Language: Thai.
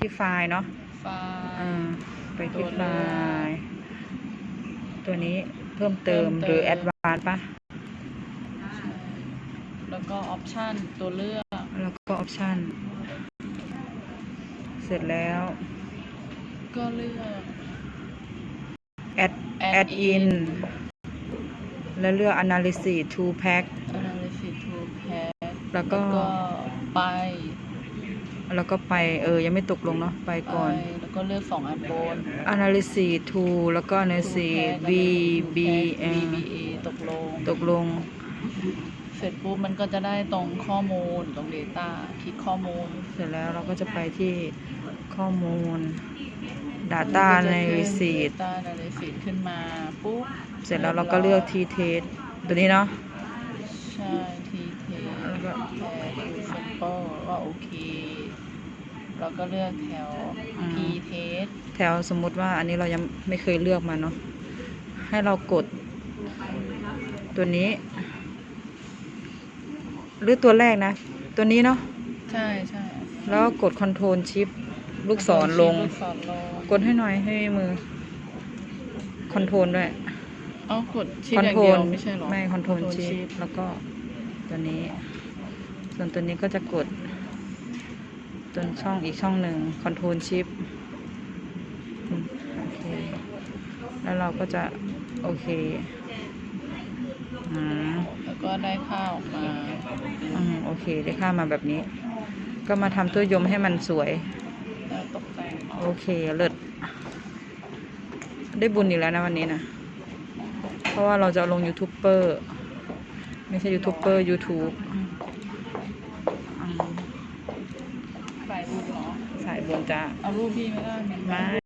ที่ไฟล์เนาะไฟอ่าล์ ไปที่ตัวไฟเลือกล์ตัวนี้เพิ่มเติมเพิ่มเติม หรือแอดวานปะแล้วก็ออปชันตัวเลือกแล้วก็ออปชันเสร็จแล้วก็เลือก แอด Add แอดอิน in แล้วเลือก analysis to pack analysis to pack แล้วก็ไป แล้วก็ไปเออยังไม่ตกลงเนาะไปก่อนไปแล้วก็เลือกสองอันบน analysis to แล้วก็ analysis B B B A B A ตกลง ตกลง เสร็จปุ๊บมันก็จะได้ตรงข้อมูลตรง Data คลิกข้อมูล เสร็จแล้วเราก็จะไปที่ข้อมูล Data มันก็จะในขึ้น receipt Data Analysis ขึ้นมาปุ๊บ เสร็จแล้วเราก็เลือก T test ตัวนี้เนาะ ใช่ที เปิลว่าโอเค เราก็เลือกแถว P test แถวสมมุติว่าอันนี้เรายังไม่เคยเลือกมาเนาะให้เรากด ตัวนี้ หรือตัวแรกนะ ตัวนี้เนาะใช่ใช่แล้วก็กด Control Shift ลูกศรลง ลูกศรลงกดให้หน่อยให้มือคอนโทรลด้วย เอากดชิปคอนอย่างโทรเดียลวไม่ใช่หรอ ไม่คอนโทรล Control ชิป Shift แล้วก็ตัวนี้ ส่วนตัวนี้ก็จะกด ตัวช่องอีกช่องหนึ่งคอนโทรลชิปโอเค แล้วเราก็จะโอเคอืมแล้วก็ได้ค่าออกมาอืมโอเค ได้ค่ามาแบบนี้ ก็มาทำตัวยมให้มันสวย แล้วตกแต่งโอเคเลิศได้บุญอีกแล้วนะวันนี้นะ เพราะว่าเราจะเอาลงยูทูบเบอร์ ไม่ใช่ยูทูบเบอร์ยูทูบ ใส่รูปเหรอสายบุญจ้าเอารูปพี่ไม่ได้ไหมไม่